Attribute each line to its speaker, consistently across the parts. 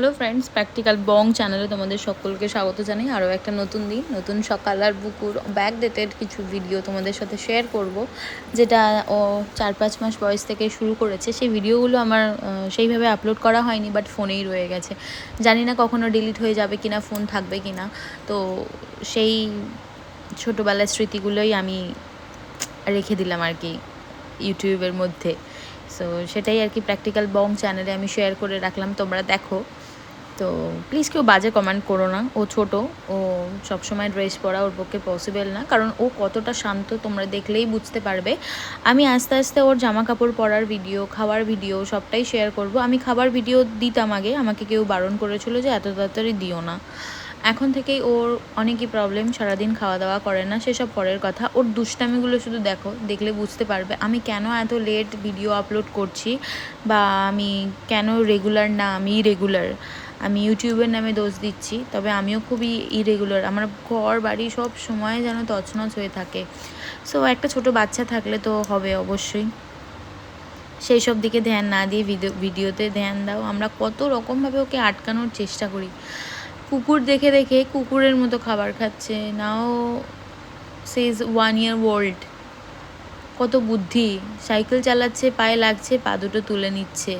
Speaker 1: Hello friends practical বং চ্যানেলে তোমাদের সকলকে স্বাগত জানাই। আরও একটা নতুন দিন, নতুন সকাল আর বুকুর ব্যাক ডেটেড কিছু ভিডিও তোমাদের সাথে শেয়ার করব, যেটা, ও, চার পাঁচ মাস বয়স থেকে শুরু করেছে। সেই ভিডিওগুলো আমার সেইভাবে আপলোড করা হয়নি বাট ফোনেই রয়ে গেছে। জানি না কখনো ডিলিট হয়ে যাবে কিনা ফোন থাকবে কিনা। তো সেই ছোটোবেলার স্মৃতিগুলোই আমি রেখে দিলাম আর কি ইউটিউবের মধ্যে। সো সেটাই আর কি প্র্যাকটিক্যাল বং চ্যানেলে আমি শেয়ার করে রাখলাম। তোমরা দেখো। তো প্লিজ কেউ বাজে কমেন্ট করো না। ও ছোট, ও সবসময় ড্রেস পরা ওর পক্ষে পসিবল না, কারণ ও কতটা শান্ত তোমরা দেখলেই বুঝতে পারবে। আমি আস্তে আস্তে ওর জামা কাপড় পরার ভিডিও খাওয়ার ভিডিও সবটাই শেয়ার করব। আমি খাবার ভিডিও দিতাম আগে, আমাকে কেউ বারণ করেছিল যে এত তাড়াতাড়ি দিও না। এখন থেকেই ওর অনেকই প্রবলেম সারাদিন খাওয়া দাওয়া করে না, সেসব পরের কথা। ওর দুষ্টামিগুলো শুধু দেখো, দেখলে বুঝতে পারবে। আমি কেন এত লেট ভিডিও আপলোড করছি? বা আমি কেন রেগুলার না, আমি রেগুলার আমি ইউটিউবের নামে দোষ দিচ্ছি, তবে আমিও খুবই ইরেগুলার আমার ঘর, বাড়ি সব সময় যেন তছনছ হয়ে থাকে। সো একটা ছোট বাচ্চা থাকলে তো হবে অবশ্যই। সেই সব দিকে ধ্যান না দিয়ে ভিডিও ভিডিওতে ধ্যান দাও। আমরা কত রকমভাবে ওকে আটকানোর চেষ্টা করি। কুকুর দেখে দেখে কুকুরের মতো খাবার খাচ্ছে। নাও সেজ ওয়ান ইয়ার ওল্ড কত বুদ্ধি। সাইকেল চালাচ্ছে, পায়ে লাগছে, পা দুটো তুলে নিচ্ছে।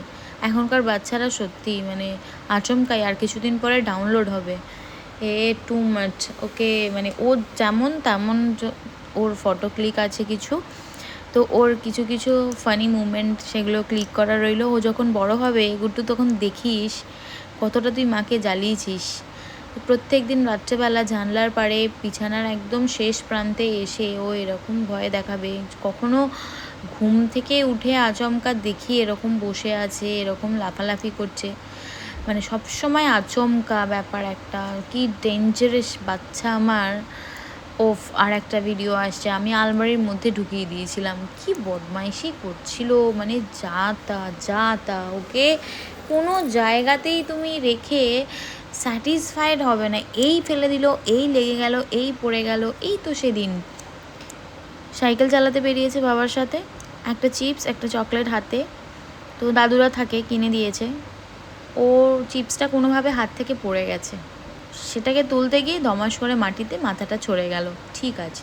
Speaker 1: এখনকার বাচ্চারা সত্যি মানে আচমকাই, আর কিছুদিন পরে ডাউনলোড হবে। এ টু মাচ ওকে মানে ও যেমন তেমন ওর ফটো ক্লিক আছে কিছু, তো ওর কিছু কিছু ফানি মুমেন্ট সেগুলো ক্লিক করা রইল। ও যখন বড় হবে, গুড্ডু তখন দেখিস কতটা তুই মাকে জ্বালিয়েছিস। প্রত্যেক দিন রাত্রেবেলা জানলার পাড়ে, বিছানার একদম শেষ প্রান্তে এসে ও এরকম ভয় দেখাবে। কখনো ঘুম থেকে উঠে আচমকা দেখি এরকম বসে আছে, এরকম লাফালাফি করছে। মানে সব সময় আচমকা ব্যাপার একটা, কি ডেঞ্জারাস বাচ্চা আমার। ওফ, আর একটা ভিডিও আসছে, আমি আলমারির মধ্যে ঢুকিয়ে দিয়েছিলাম। কি বদমাইশি করছিল মানে যা তা যা তা ওকে কোনো জায়গাতেই তুমি রেখে স্যাটিসফাইড হবে না। এই ফেলে দিল, এই লেগে গেল, এই পড়ে গেল, এই তো সেদিন। সাইকেল চালাতে বেরিয়েছে বাবার সাথে। একটা চিপস, একটা চকলেট হাতে। তো দাদুরা থাকে, কিনে দিয়েছে। ও চিপসটা কোনোভাবে হাত থেকে পড়ে গেছে। সেটাকে তুলতে গিয়ে দমাস করে মাটিতে মাথাটা ছড়ে গেল। ঠিক আছে।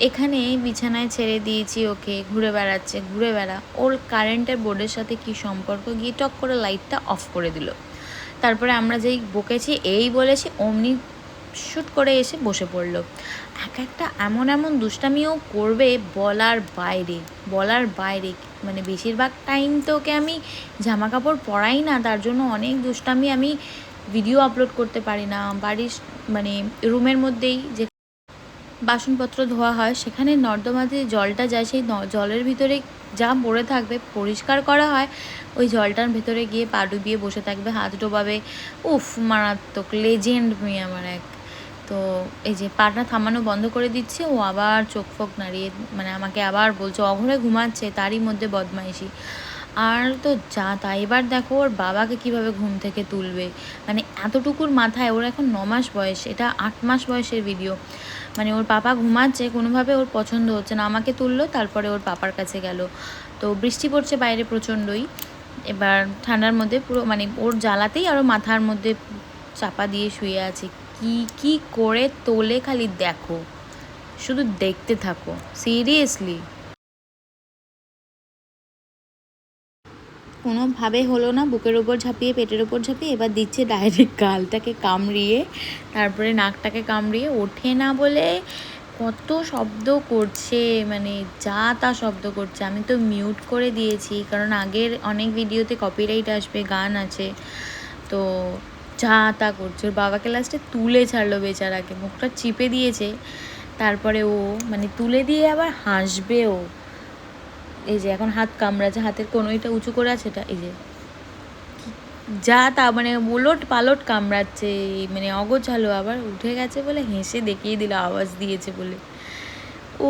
Speaker 1: এখানে বিছানায় ছেড়ে দিয়েছি ওকে। ঘুরে বেড়াচ্ছে, ঘুরে বেড়া। ওর কারেন্টের বোর্ডের সাথে কি সম্পর্ক? গিয়ে টক করে লাইটটা অফ করে দিল। তারপরে আমরা যেই বকেছি, এই বলেছি, অমনি শ্যুট করে এসে বসে পড়ল। এক একটা এমন এমন দুষ্টামিও করবে বলার বাইরে বলার বাইরে। মানে বেশিরভাগ টাইম তো ওকে আমি জামা কাপড় পরাই না, তার জন্য অনেক দুষ্টামি আমি ভিডিও আপলোড করতে পারি না। বাড়ির মানে রুমের মধ্যেই যে বাসনপত্র ধোয়া হয়, সেখানে নর্দমাতে জলটা যায়, সেই জলের ভিতরে যা পড়ে থাকবে, পরিষ্কার করা হয়, ওই জলটার ভেতরে গিয়ে পা ডুবিয়ে বসে থাকবে, হাত ডোবাবে। উফ, মারাত্মক লেজেন্ড মেয়ে আমার এক। তো এই যে পাটা থামানো বন্ধ করে দিচ্ছে, ও আবার চোখ ফোক নাড়িয়ে মানে আমাকে আবার বলছে, অঘরে ঘুমাচ্ছে, তারই মধ্যে বদমাইশি। আর তো যা, তা এবার দেখো ওর বাবাকে কীভাবে ঘুম থেকে তুলবে। মানে এতটুকুর মাথায় ওর এখন ন মাস বয়স, এটা আট মাস বয়সের ভিডিও মানে ওর পাপা ঘুমাচ্ছে, কোনোভাবে ওর পছন্দ হচ্ছে না, আমাকে তুললো, তারপরে ওর পাপার কাছে গেল। তো বৃষ্টি পড়ছে বাইরে প্রচণ্ডই, এবার ঠান্ডার মধ্যে পুরো মানে ওর জ্বালাতেই আরও মাথার মধ্যে চাপা দিয়ে শুয়ে আছে। কি কি করে তোলে খালি দেখো। শুধু দেখতে থাকো সিরিয়াসলি কোনোভাবে হলো না, বুকের ওপর ঝাঁপিয়ে, পেটের ওপর ঝাঁপিয়ে এবার দিচ্ছে ডাইরেক্ট গালটাকে কামড়িয়ে, তারপরে নাকটাকে কামড়িয়ে, ওঠে না বলে কত শব্দ করছে মানে যা তা শব্দ করছে। আমি তো মিউট করে দিয়েছি, কারণ আগের অনেক ভিডিওতে কপিরাইট আসবে, গান আছে, তো যা তা করছে। ওর বাবাকে লাস্টে তুলে ছাড়লো বেচারাকে। মুখটা চিপে দিয়েছে। তারপরে ও মানে তুলে দিয়ে আবার হাসবেও এই যে এখন হাত কামড়াচ্ছে, হাতের কোনোইটা উঁচু করে আছে এটা, এই যে। যা তা মানে ওলট পালট কামড়াচ্ছে মানে অগোছালো আবার উঠে গেছে বলে হেসে দেখিয়ে দিল, আওয়াজ দিয়েছে বলে।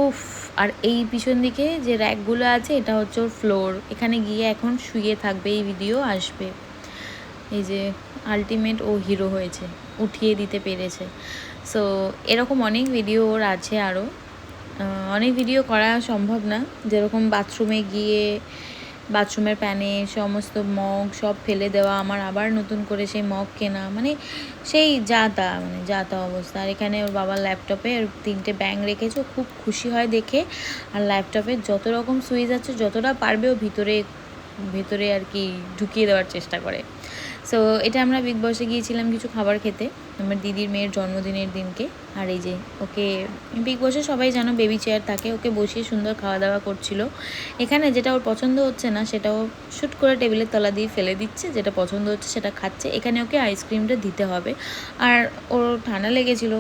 Speaker 1: উফ, আর এই পিছন দিকে যে র্যাকগুলো আছে, এটা হচ্ছে ওর ফ্লোর এখানে গিয়ে এখন শুয়ে থাকবে, এই ভিডিও আসবে। এই যে আলটিমেট ও হিরো হয়েছে, উঠিয়ে দিতে পেরেছে। সো এরকম অনেক ভিডিও ওর আছে আরও অনেক ভিডিও করা সম্ভব না। যেরকম বাথরুমে গিয়ে বাথরুমের প্যানে সমস্ত মগ সব ফেলে দেওয়া, আমার আবার নতুন করে সেই মগ কেনা মানে সেই যা তা মানে যা তা অবস্থা। আর এখানে ওর বাবার ল্যাপটপে তিনটে ব্যাং রেখেছে খুব খুশি হয় দেখে। আর ল্যাপটপে যত রকম সুইচ আছে, যতটা পারবে ও ভিতরে, ভেতরে আর কি ঢুকিয়ে দেওয়ার চেষ্টা করে। সো এটা আমরা বিগ বসে গিয়েছিলাম কিছু খাবার খেতে, আমার দিদির মেয়ের জন্মদিনের দিনকে। আর এই যে ওকে বিগ বসে সবাই জানো বেবি চেয়ার থাকে, ওকে বসিয়ে সুন্দর খাওয়া দাওয়া করছিল। এখানে যেটা ওর পছন্দ হচ্ছে না সেটাও শ্যুট করে টেবিলের তলা দিয়ে ফেলে দিচ্ছে, যেটা পছন্দ হচ্ছে সেটা খাচ্ছে। এখানে ওকে আইসক্রিমটা দিতে হবে। আর ওর ঠান্ডা লেগেছিল,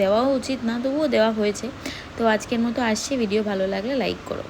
Speaker 1: দেওয়াও উচিত না, তবুও দেওয়া হয়েছে। তো আজকের মতো আসছি ভিডিও ভালো লাগলে লাইক করো।